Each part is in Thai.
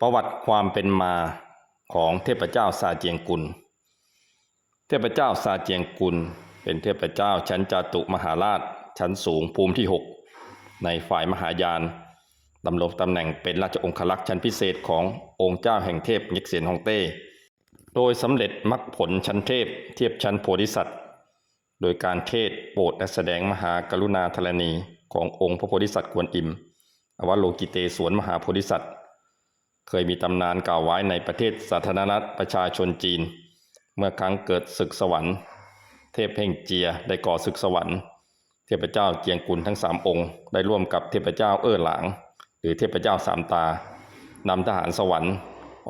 ประวัติความเป็นมาของเทพเจ้าซาเจียงกุล เทพเจ้าซาเจียงกุล เป็นเทพเจ้าชั้นจาตุมหาราช ชั้นสูงภูมิที่ 6 ในฝ่ายมหายานดำรงตำแหน่งเป็นราชองครักษ์ชั้นพิเศษขององค์เจ้าแห่งเทพยิกเซียนฮองเต้ โดยสำเร็จมรรคผลชั้นเทพเทียบชั้นโพธิสัตว์ โดยการเทศโปรดและแสดงมหากรุณาธรณีขององค์พระโพธิสัตว์กวนอิม อวโลกิเตศวนมหาโพธิสัตว์ เคยมีตำนานกล่าวไว้ในประเทศสาธารณรัฐประชาชนจีน เมื่อครั้งเกิดศึกสวรรค์ เทพเพ่งเจียได้ก่อศึกสวรรค์ เทพเจ้าเจียงกุลทั้งสามองค์ ได้ร่วมกับเทพเจ้าเอ้อหลาง หรือเทพเจ้าสามตานำทหารสวรรค์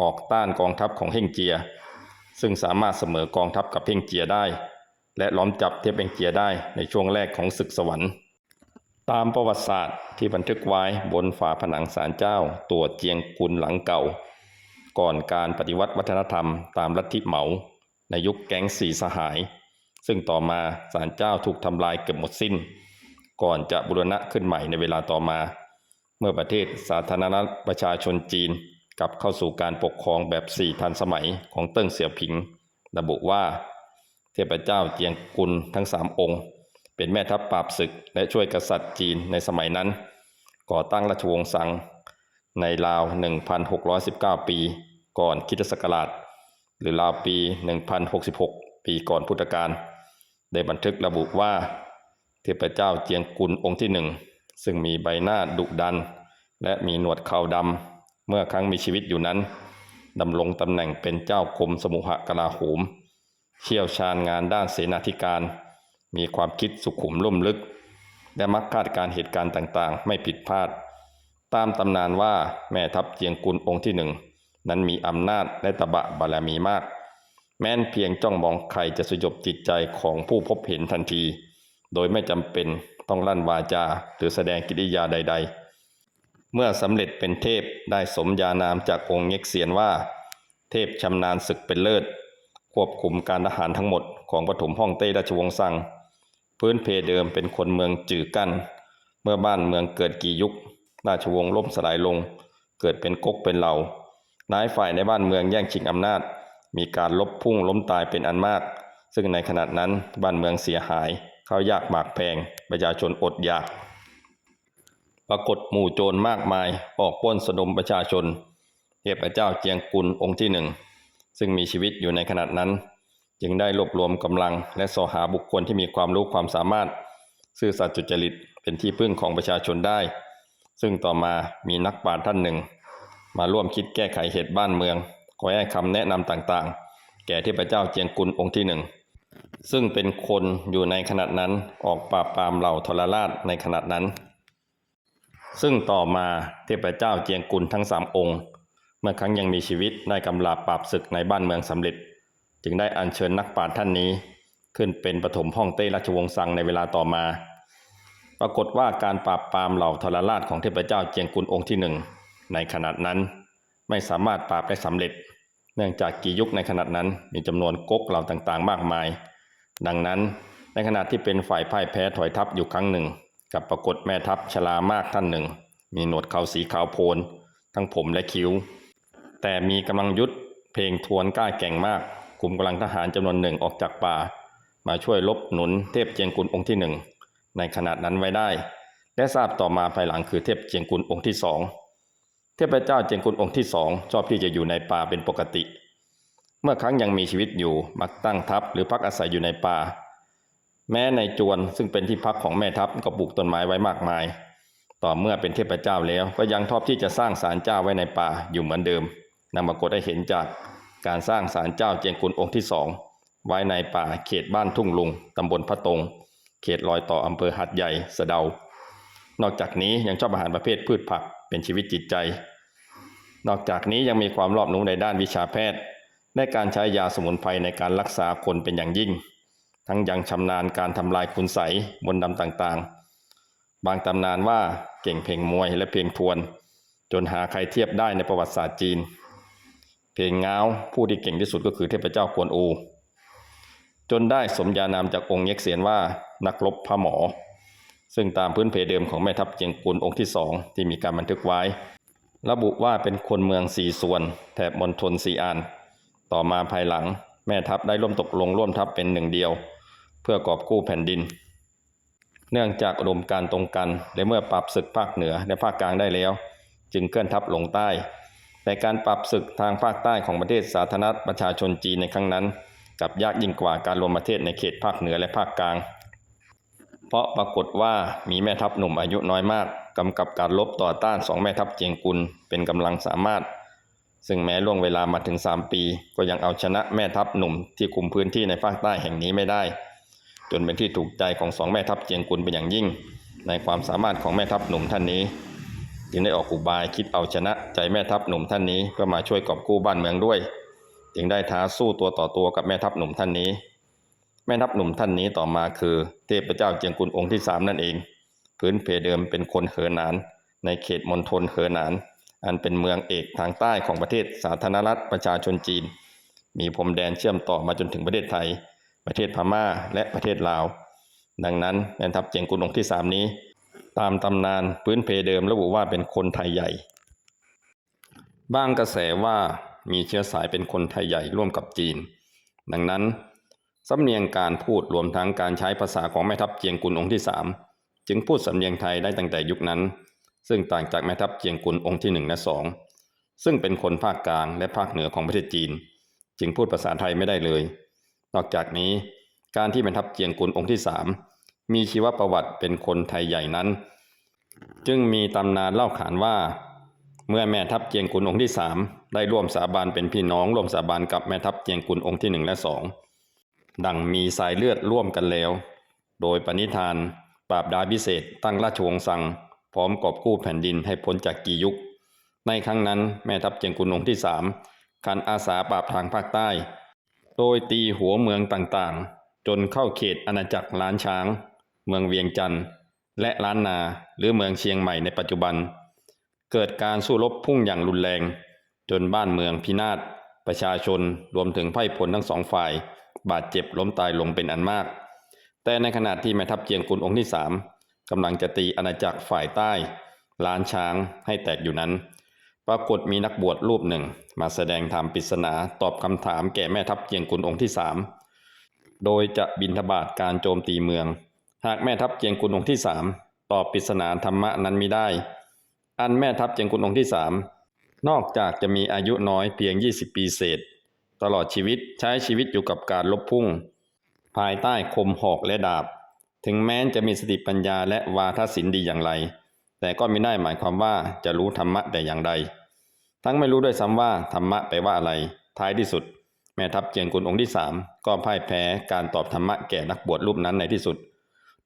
ออกต้านกองทัพของเฮ่งเจีย ซึ่งสามารถเสมอกองทัพกับเฮ่งเจียได้ และล้อมจับเทพเพ่งเจียได้ในช่วงแรกของศึกสวรรค์ ตามประวัติศาสตร์ที่บันทึกไว้บนฝาผนังศาลเจ้าตัวเจียงกุลหลังเก่า ก่อนการปฏิวัติวัฒนธรรมตามลัทธิเหมา ในยุคแก๊งสี่สหาย ซึ่งต่อมาศาลเจ้าถูกทำลายเกือบหมดสิ้น ก่อนจะบูรณะขึ้นใหม่ในเวลาต่อมา เมื่อประเทศสาธารณรัฐประชาชนจีนกลับเข้าสู่การปกครองแบบสี่ทันสมัยของเติ้งเสี่ยวผิง ระบุว่า เทพเจ้าเจียงกุลทั้งสามองค์ เป็นแม่ทัพปราบศึกและช่วยกษัตริย์จีนในสมัยนั้น ก่อตั้งราชวงศ์ซังในราว 1,619 ปีก่อนคริสตศักราช หรือราวปี 1,066 ปีก่อนพุทธกาลได้บันทึกระบุว่า เทพเจ้าเจียงกุลองค์ที่หนึ่ง ซึ่งมีใบหน้าดุดัน และมีหนวดขาวดำเมื่อครั้งมีชีวิตอยู่นั้นดำรงตำแหน่งเป็นเจ้ากรมสมุหกลาโหม เชี่ยวชาญงานด้านเสนาธิการ มีความคิดสุขุมลุ่มลึก และมักคาดการณ์เหตุการณ์ต่างๆ ไม่ผิดพลาด ตามตำนานว่าแม่ทัพเจียงกุลองค์ที่หนึ่งนั้นมีอำนาจและตบะบารมีมาก แม้นเพียงจ้องมองใครจะสยบจิตใจของผู้พบเห็นทันที โดยไม่จำเป็นต้องลั่นวาจาหรือแสดงกิริยาใด ๆ เมื่อสำเร็จเป็นเทพได้สมญานามจากองค์เง็กเซียนว่า เทพชำนาญศึกเป็นเลิศ ควบคุมการทหารทั้งหมดของปฐมห้องเต้ราชวงศ์ซัง พื้นเพเดิมเป็นคนเมืองจื่อกั้น เมื่อบ้านเมืองเกิดกี่ยุค ราชวงศ์ล่มสลายลง เกิดเป็นก๊กเป็นเหล่านายฝ่ายในบ้านเมืองแย่งชิงอำนาจ มีการลบพุ่งล้มตายเป็นอันมาก ซึ่งในขณะนั้นบ้านเมืองเสียหายข้าวยากหมากแพงประชาชนอดอยาก ปรากฏหมู่โจรมากมายออกปล้นสะดมประชาชน เทพเจ้าเจียงกุลองค์ที่หนึ่งซึ่งมีชีวิตอยู่ในขณะนั้น จึงได้รวบรวมกำลัง และสอหาบุคคลที่มีความรู้ความสามารถ ซื่อสัตย์จุจริตเป็นที่พึ่งของประชาชนได้ ซึ่งต่อมามีนักปราชญ์ท่านหนึ่ง มาร่วมคิดแก้ไขเหตุบ้านเมือง ขอให้คำแนะนำต่างๆ แก่เทพเจ้าเจียงกุลองค์ที่หนึ่ง ซึ่งเป็นคนอยู่ในขณะนั้นออกปราบปรามเหล่าทรราชในขณะนั้น ซึ่งต่อมาเทพเจ้าเจียงกุลทั้งสามองค์ เมื่อครั้งยังมีชีวิตได้กำลาบปราบศึกในบ้านเมืองสำเร็จ จึงได้อัญเชิญนักปราชญ์ท่านนี้ ขึ้นเป็นปฐมห้องเต้ราชวงศ์ซังในเวลาต่อมา ปรากฏว่าการปราบปรามเหล่าทรราชของเทพเจ้าเจียงกุลองค์ที่หนึ่งในขณะนั้นไม่สามารถปราบได้สำเร็จ เนื่องจากกี่ยุคในขณะนั้นมีจำนวนก๊กเหล่าต่างๆ มากมาย ดังนั้นในขณะที่เป็นฝ่ายพ่ายแพ้ถอยทัพอยู่ครั้งหนึ่ง กับปรากฏแม่ทัพชรามากท่านหนึ่ง มีหนวดเขาสีขาวโพลนทั้งผมและคิ้ว แต่มีกำลังยุทธเพลงทวนกล้าแก่งมาก กลุ่มกำลังทหารจำนวนหนึ่งออกจากป่า มาช่วยลบหนุนเทพเจียงกุลองค์ที่หนึ่งในขณะนั้นไว้ได้ และทราบต่อมาภายหลังคือเทพเจียงกุลองค์ที่สองเทพเจ้าเจียงกุลองค์ที่สองชอบที่จะอยู่ในป่าเป็นปกติ เมื่อครั้งยังมีชีวิตอยู่มักตั้งทัพหรือพักอาศัยอยู่ในป่า แม้ในจวนซึ่งเป็นที่พักของแม่ทัพก็ปลูกต้นไม้ไว้มากมาย ต่อเมื่อเป็นเทพเจ้าแล้วก็ยังชอบที่จะสร้างศาลเจ้าไว้ในป่าอยู่เหมือนเดิมนำปรากฏให้เห็นจาก การสร้างศาลเจ้าเจียงกุลองค์ที่สองไว้ในป่าเขตบ้านทุ่งลุงตำบลพระตรงเขตรอยต่ออำเภอหัดใหญ่สะเดา นอกจากนี้ยังชอบอาหารประเภทพืชผักเป็นชีวิตจิตใจ นอกจากนี้ยังมีความรอบรู้ในด้านวิชาแพทย์ในการใช้ยาสมุนไพรในการรักษาคนเป็นอย่างยิ่ง ทั้งยังชำนาญการทำลายคุณไสมนต์ดำต่างๆ บางตำนานว่าเก่งเพลงมวยและเพลงทวน จนหาใครเทียบได้ในประวัติศาสตร์จีน เพลงง้าวผู้ที่เก่งที่สุดก็คือเทพเจ้ากวนอู จนได้สมญานามจากองค์เยกเซียนว่านักรบพระหมอ ซึ่งตามพื้นเพเดิมของแม่ทัพเจียงกุลองค์ที่สองที่มีการบันทึกไว้ ระบุว่าเป็นคนเมืองสีส่วน แถบมณฑลสีอาน ต่อมาภายหลัง แม่ทัพได้ร่วมตกลงร่วมทัพเป็นหนึ่งเดียว เพื่อกอบกู้แผ่นดิน เนื่องจากอุดมการตรงกันและเมื่อปรับศึกภาคเหนือและภาคกลางได้แล้ว จึงเคลื่อนทัพลงใต้ แต่การปรับศึกทางภาคใต้ของประเทศสาธารณรัฐประชาชนจีนในครั้งนั้นกับยากยิ่งกว่าการรวมประเทศในเขตภาคเหนือและภาคกลาง เพราะปรากฏว่ามีแม่ทัพหนุ่มอายุน้อยมากกำกับการลบต่อต้านสองแม่ทัพเจียงกุลเป็นกำลังสามารถ ซึ่งแม้ล่วงเวลามาถึง 3 ปี ก็ยังเอาชนะแม่ทัพหนุ่มที่คุมพื้นที่ในภาคใต้แห่งนี้ไม่ได้ จนเป็นที่ถูกใจของสองแม่ทัพเจียงกุลเป็นอย่างยิ่ง ในความสามารถของแม่ทัพหนุ่มท่านนี้ จึงได้ออกอุบายคิดเอาชนะใจแม่ทัพหนุ่มท่านนี้เพื่อมาช่วยกอบกู้บ้านเมืองด้วย จึงได้ท้าสู้ตัวต่อตัวกับแม่ทัพหนุ่มท่านนี้ แม่ทัพหนุ่มท่านนี้ต่อมาคือ เทพเจ้าเจียงกุลองค์ที่สามนั่นเอง พื้นเพเดิมเป็นคนเหอหนาน ในเขตมณฑลเหอหนาน อันเป็นเมืองเอกทางใต้ของประเทศสาธารณรัฐประชาชนจีน มีพรมแดนเชื่อมต่อมาจนถึงประเทศไทย ประเทศพม่าและประเทศลาว ดังนั้นแม่ทัพเจียงกุลองค์ที่สามนี้ ตามตำนานพื้นเพเดิมระบุว่าเป็นคนไทยใหญ่ บ้างกระแสว่ามีเชื้อสายเป็นคนไทยใหญ่ร่วมกับจีน ดังนั้นสำเนียงการพูดรวมทั้งการใช้ภาษาของแม่ทัพเจียงกุลองค์ที่สามจึงพูดสำเนียงไทยได้ตั้งแต่ยุคนั้น ซึ่งต่างจากแม่ทัพเจียงกุลองค์ที่หนึ่งและสองซึ่งเป็นคนภาคกลางและภาคเหนือของประเทศจีน จึงพูดภาษาไทยไม่ได้เลย นอกจากนี้การที่แม่ทัพเจียงกุลองค์ที่สาม มีชีวประวัติเป็นคนไทยใหญ่นั้น จึงมีตำนานเล่าขานว่า เมื่อแม่ทัพเจียงกุลองค์ที่สามได้ร่วมสาบานเป็นพี่น้องร่วมสาบานกับแม่ทัพเจียงกุลองค์ที่หนึ่งและสองดังมีสายเลือดร่วมกันแล้ว โดยปณิธาน ปราบดาพิเศษตั้งราชวงศ์สัง พร้อมกอบกู้แผ่นดินให้พ้นจากกียุค ในครั้งนั้นแม่ทัพเจียงกุลองค์ที่สามคันอาสาปราบทางภาคใต้ โดยตีหัวเมืองต่างๆ จนเข้าเขตอาณาจักรล้านช้าง เมืองเวียงจันทร์และล้านนาหรือเมืองเชียงใหม่ในปัจจุบัน เกิดการสู้รบพุ่งอย่างรุนแรง จนบ้านเมืองพินาศประชาชนรวมถึงไพร่พลทั้งสองฝ่าย บาดเจ็บล้มตายลงเป็นอันมาก แต่ในขณะที่แม่ทัพเจียงกุลองค์ที่สามกำลังจะตีอาณาจักรฝ่ายใต้ ล้านช้างให้แตกอยู่นั้น ปรากฏมีนักบวชรูปหนึ่ง มาแสดงธรรมปริศนาตอบคำถามแก่แม่ทัพเจียงกุลองค์ที่สามโดยจะบินทบาทการโจมตีเมือง หากแม่ทัพเจียงกุลองค์ที่สามตอบปริศนาธรรมะนั้นมิได้ อันแม่ทัพเจียงกุลองค์ที่สามนอกจากจะมีอายุน้อยเพียง 20 ปีเศษ ตลอดชีวิตใช้ชีวิตอยู่กับการลบพุ่ง ภายใต้คมหอกและดาบ ถึงแม้จะมีสติปัญญาและวาทศิลป์ดีอย่างไร แต่ก็ไม่ได้หมายความว่าจะรู้ธรรมะแต่อย่างใด ทั้งไม่รู้ด้วยซ้ำว่าธรรมะแปลว่าอะไร ท้ายที่สุด แม่ทัพเจียงกุลองค์ที่สามก็พ่ายแพ้การตอบธรรมะแก่นักบวชรูปนั้นในที่สุด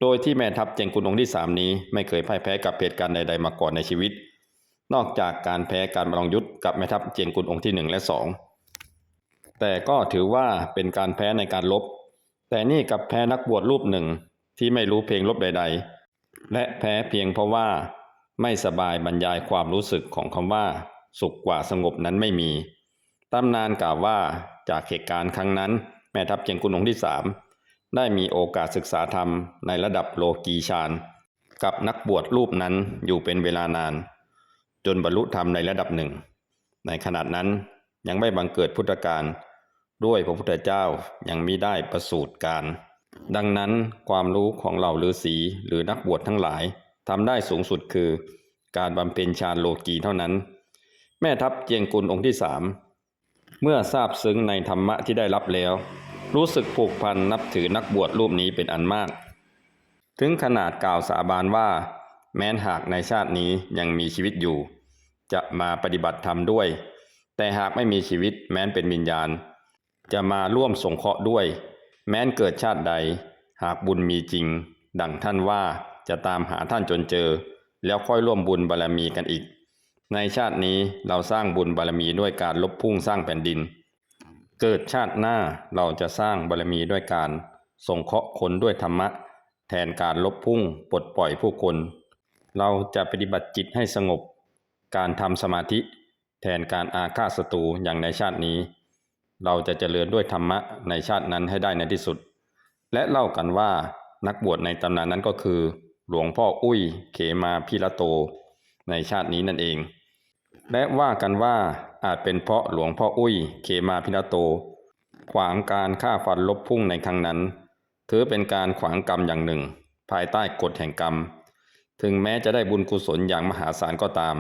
โดยที่แม่ทัพเจียงกุลองค์ที่สามนี้ไม่เคยพ่ายแพ้กับเหตุการณ์ใด ๆ มาก่อนในชีวิต นอกจากการแพ้การประลองยุทธกับแม่ทัพเจียงกุลองค์ที่หนึ่งและสองแต่ก็ถือว่าเป็นการแพ้ในการลบ แต่นี่กับแพ้นักบวชรูปหนึ่งที่ไม่รู้เพลงลบใด ๆ และแพ้เพียงเพราะว่า ไม่สบายบรรยายความรู้สึกของคำว่า สุขกว่าสงบนั้นไม่มีตำนานกล่าวว่าจากเหตุการณ์ครั้งนั้น แม่ทัพเจียงกุลองค์ที่สาม ได้มีโอกาสศึกษาธรรมในระดับโลกีฌานกับนักบวชรูปนั้นอยู่เป็นเวลานาน จนบรรลุธรรมในระดับหนึ่ง ในขณะนั้นยังไม่บังเกิดพุทธการด้วยพระพุทธเจ้ายังมิได้ประสูติการ ดังนั้นความรู้ของเหล่าฤาษีหรือนักบวชทั้งหลายทำได้สูงสุดคือ การบำเพ็ญฌานโลกีเท่านั้น แม่ทัพเจียงกุลองค์ที่สามเมื่อทราบซึ้งในธรรมะที่ได้รับแล้ว รู้สึกผูกพันนับถือนักบวชรูปนี้เป็นอันมาก ถึงขนาดกล่าวสาบานว่า แม้นหากในชาตินี้ยังมีชีวิตอยู่ จะมาปฏิบัติธรรมด้วย แต่หากไม่มีชีวิตแม้นเป็นวิญญาณ จะมาร่วมสงเคราะห์ด้วย แม้นเกิดชาติใด หากบุญมีจริง ดังท่านว่าจะตามหาท่านจนเจอ แล้วค่อยร่วมบุญบารรมีกันอีก ในชาตินี้เราสร้างบุญบารรมีด้วยการลบพุ่งสร้างแผ่นดิน เกิดชาติหน้าเราจะสร้างบารรมีด้วยการสงเคราะห์คนด้วยธรรมะ แทนการลบพุ่งปลดปล่อยผู้คน เราจะปฏิบัติจิตให้สงบ การทำสมาธิ แทนการอาฆาตศัตรูอย่างในชาตินี้ เราจะเจริญด้วยธรรมะในชาตินั้นให้ได้ในที่สุด และเล่ากันว่านักบวชในตำนานนั้นก็คือ หลวงพ่ออุ้ยเขมาพิระโต ในชาตินี้นั่นเอง และว่ากันว่าอาจเป็นเพราะหลวงพ่ออุ้ยเขมาพินาโต ขวางการฆ่าฟันลบพุ่งในครั้งนั้น ถือเป็นการขวางกรรมอย่างหนึ่ง ภายใต้กฎแห่งกรรม ถึงแม้จะได้บุญกุศลอย่างมหาศาลก็ตาม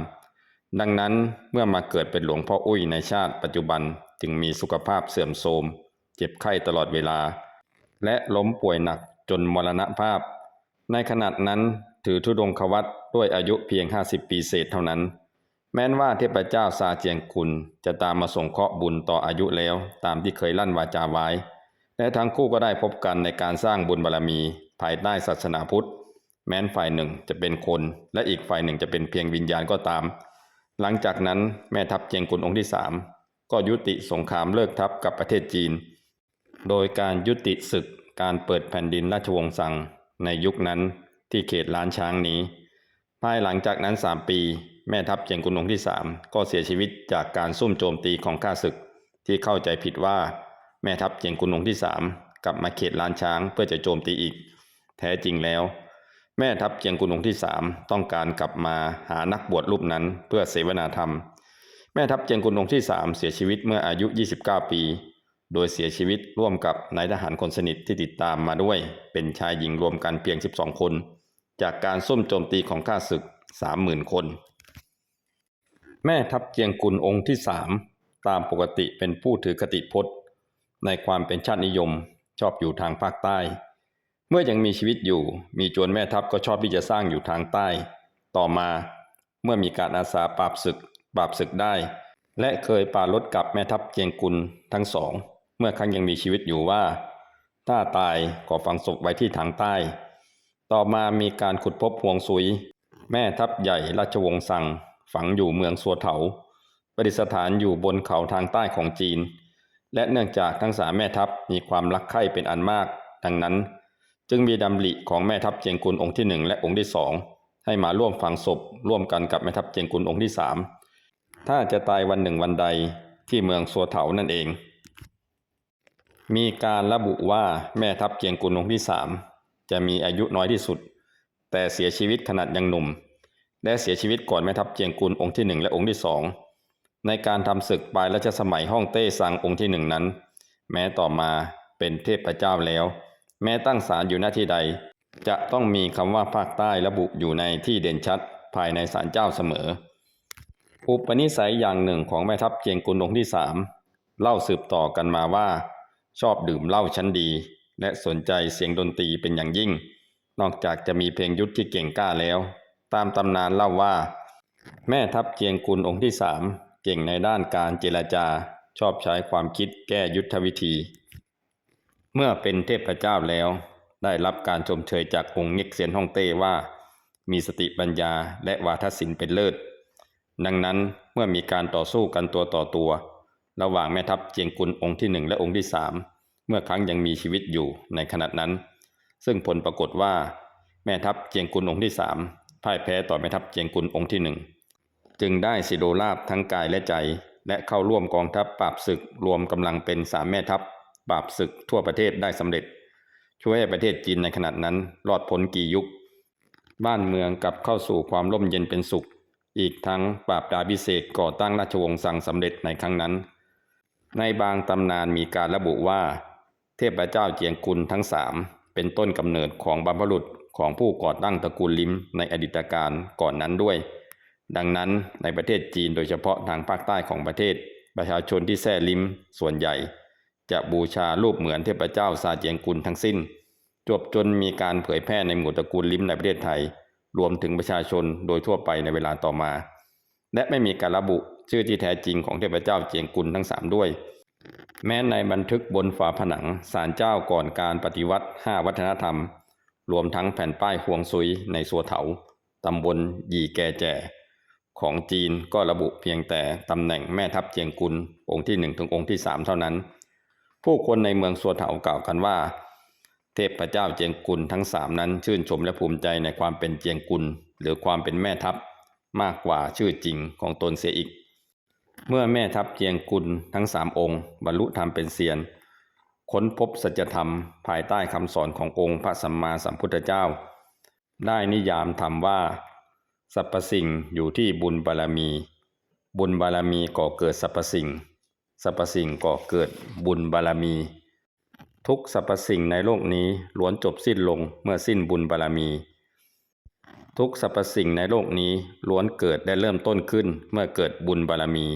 ดังนั้นเมื่อมาเกิดเป็นหลวงพ่ออุ้ยในชาติปัจจุบันจึงมีสุขภาพเสื่อมโทรม เจ็บไข้ตลอดเวลา และล้มป่วยหนักจนมรณภาพ ในขณะนั้นถือธุดงควัตด้วยอายุเพียง 50 ปีเศษเท่านั้น แม้นว่าเทพเจ้าซาเจียงกุลจะตามมาส่งเคราะห์บุญต่ออายุแล้ว ตามที่เคยลั่นวาจาไว้ และทั้งคู่ก็ได้พบกันในการสร้างบุญบารมี ภายใต้ศาสนาพุทธ แม้นฝ่ายหนึ่งจะเป็นคน และอีกฝ่ายหนึ่งจะเป็นเพียงวิญญาณก็ตาม หลังจากนั้นแม่ทัพเจียงกุลองค์ที่สามก็ยุติสงครามเลิกทัพกับประเทศจีน โดยการยุติศึกการเปิดแผ่นดินราชวงศ์ซังในยุคนั้นที่เขตล้านช้างนี้ ภายหลังจากนั้นสามปี แม่ทัพเจียงกุนงที่สามก็เสียชีวิตจากการซุ่มโจมตีของข้าศึก ที่เข้าใจผิดว่าแม่ทัพเจียงกุนงที่สามกลับมาเขตล้านช้างเพื่อจะโจมตีอีก แท้จริงแล้ว แม่ทัพเจียงกุนงที่สามต้องการกลับมาหานักบวชรูปนั้นเพื่อเสวนาธรรม แม่ทัพเจียงกุนงที่สามเสียชีวิตเมื่ออายุ 29 ปี โดยเสียชีวิตร่วมกับนายทหารคนสนิทที่ติดตามมาด้วย เป็นชายหญิงรวมกันเพียง 12 คน จากการซุ่มโจมตีของข้าศึก 30,000 คน แม่ทัพเจียงกุนองค์ที่สามตามปกติเป็นผู้ถือคติพจน์ ในความเป็นชาตินิยมชอบอยู่ทางภาคใต้ เมื่อยังมีชีวิตอยู่ มีจวนแม่ทัพก็ชอบที่จะสร้างอยู่ทางใต้ ต่อมาเมื่อมีการอาสาปราบศึก ปราบศึกได้ และเคยปราลดกับแม่ทัพเจียงกุลทั้งสอง เมื่อครั้งยังมีชีวิตอยู่ว่า ถ้าตายก็ฝังศพไว้ที่ทางใต้ ต่อมามีการขุดพบพวงซุย แม่ทัพใหญ่ราชวงศ์ซัง ฝังอยู่เมืองสัวเถาประดิษฐานอยู่บนเขาทางใต้ของจีน และเนื่องจากทั้งสามแม่ทัพมีความรักใคร่เป็นอันมาก ดังนั้น จึงมีดำริของแม่ทัพเจียงกุลองค์ที่หนึ่งและองค์ที่สองให้มาร่วมฝังศพร่วมกันกับแม่ทัพเจียงกุลองค์ที่สามถ้าจะตายวันหนึ่งวันใดที่เมืองสัวเถานั่นเอง มีการระบุว่าแม่ทัพเจียงกุลองค์ที่สามจะมีอายุน้อยที่สุด แต่เสียชีวิตขนาดยังหนุ่ม และเสียชีวิตก่อนแม่ทัพเจียงกุลองค์ที่หนึ่งและองค์ที่สองในการทำศึกปลายรัชสมัยฮ่องเต้ซังองค์ที่หนึ่งนั้น แม้ต่อมาเป็นเทพเจ้าแล้ว แม้ตั้งศาลอยู่หน้าที่ใด จะต้องมีคำว่าภาคใต้ระบุอยู่ในที่เด่นชัดภายในศาลเจ้าเสมอ อุปนิสัยอย่างหนึ่งของแม่ทัพเจียงกุลองค์ที่สามเล่าสืบต่อกันมาว่า ชอบดื่มเหล้าชั้นดี และสนใจเสียงดนตรีเป็นอย่างยิ่ง นอกจากจะมีเพลงยุทธที่เก่งกล้าแล้ว ตามตำนานเล่าว่า แม่ทัพเจียงกุลองค์ที่สามเก่งในด้านการเจรจาชอบใช้ความคิดแก้ยุทธวิธี เมื่อเป็นเทพเจ้าแล้ว ได้รับการชมเชยจากองค์เง็กเซียนฮ่องเต้ว่า มีสติปัญญาและวาทศิลป์เป็นเลิศ ดังนั้นเมื่อมีการต่อสู้กันตัวต่อตัว ระหว่างแม่ทัพเจียงกุลองค์ที่หนึ่งและองค์ที่สามเมื่อครั้งยังมีชีวิตอยู่ในขณะนั้น ซึ่งผลปรากฏว่า แม่ทัพเจียงกุลองค์ที่สาม พ่ายแพ้ต่อแม่ทัพเจียงกุลองค์ที่หนึ่งจึงได้สิโดราบทั้งกายและใจ และเข้าร่วมกองทัพปราบศึกรวมกำลังเป็นสามแม่ทัพปราบศึกทั่วประเทศได้สำเร็จ ช่วยให้ประเทศจีนในขณะนั้นรอดพ้นกี่ยุค บ้านเมืองกลับเข้าสู่ความร่มเย็นเป็นสุข อีกทั้งปราบดาพิเศษก่อตั้งราชวงศ์ซังสำเร็จในครั้งนั้น ในบางตำนานมีการระบุว่า เทพเจ้าเจียงกุลทั้งสามเป็นต้นกำเนิดของบรรพบุรุษ ของผู้ก่อตั้งตระกูลลิมในอดีตการก่อนนั้นด้วย ดังนั้นในประเทศจีนโดยเฉพาะทางภาคใต้ของประเทศ ประชาชนที่แท้ลิมส่วนใหญ่ จะบูชารูปเหมือนเทพเจ้าซาเจียงกุลทั้งสิ้น จวบจนมีการเผยแพร่ในหมู่ตระกูลลิมในประเทศไทย รวมถึงประชาชนโดยทั่วไปในเวลาต่อมา และไม่มีการระบุชื่อที่แท้จริงของเทพเจ้าเจียงกุลทั้งสามด้วยแม้ในบันทึกบนฝาผนังศาลเจ้าก่อนการปฏิวัติห้าวัฒนธรรม รวมทั้งแผ่นป้ายฮวงซุยในสัวเถาตำบลหยี่แกแจของจีนก็ระบุเพียงแต่ตำแหน่งแม่ทัพเจียงกุลองค์ที่หนึ่งถึงองค์ที่สามเท่านั้น ผู้คนในเมืองสัวเถากล่าวกันว่า เทพเจ้าเจียงกุลทั้งสามนั้น ชื่นชมและภูมิใจในความเป็นเจียงกุล หรือความเป็นแม่ทัพมากกว่าชื่อจริงของตนเสียอีก เมื่อแม่ทัพเจียงกุลทั้งสามองค์ บรรลุธรรมเป็นเซียน ค้นพบสัจธรรมภายใต้คำสอนขององค์พระสัมมาสัมพุทธเจ้า ได้นิยามธรรมว่าสรรพสิ่งอยู่ที่บุญบารมี บุญบารมีก่อเกิดสรรพสิ่งสรรพสิ่งก่อเกิดบุญบารมี ทุกสรรพสิ่งในโลกนี้ล้วนจบสิ้นลงเมื่อสิ้นบุญบารมี ทุกสรรพสิ่งในโลกนี้ล้วนเกิดและเริ่มต้นขึ้นเมื่อเกิดบุญบารมี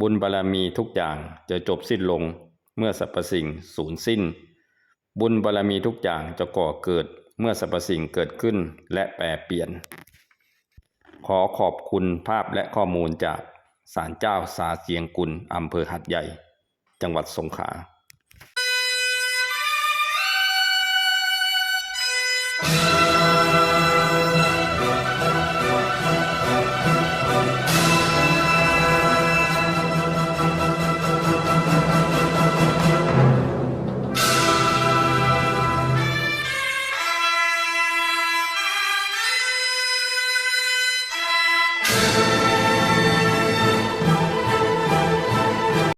บุญบารมีทุกอย่างจะจบสิ้นลง เมื่อสรรพสิ่งสูญสิ้น บุญบารรมีทุกอย่างจะก่อเกิดเมื่อสรรพสิ่งเกิดขึ้นและแปรเปลี่ยน ขอขอบคุณภาพและข้อมูลจากศาลเจ้าสาเสียงกุลอำเภอหัดใหญ่ จังหวัดสงขลา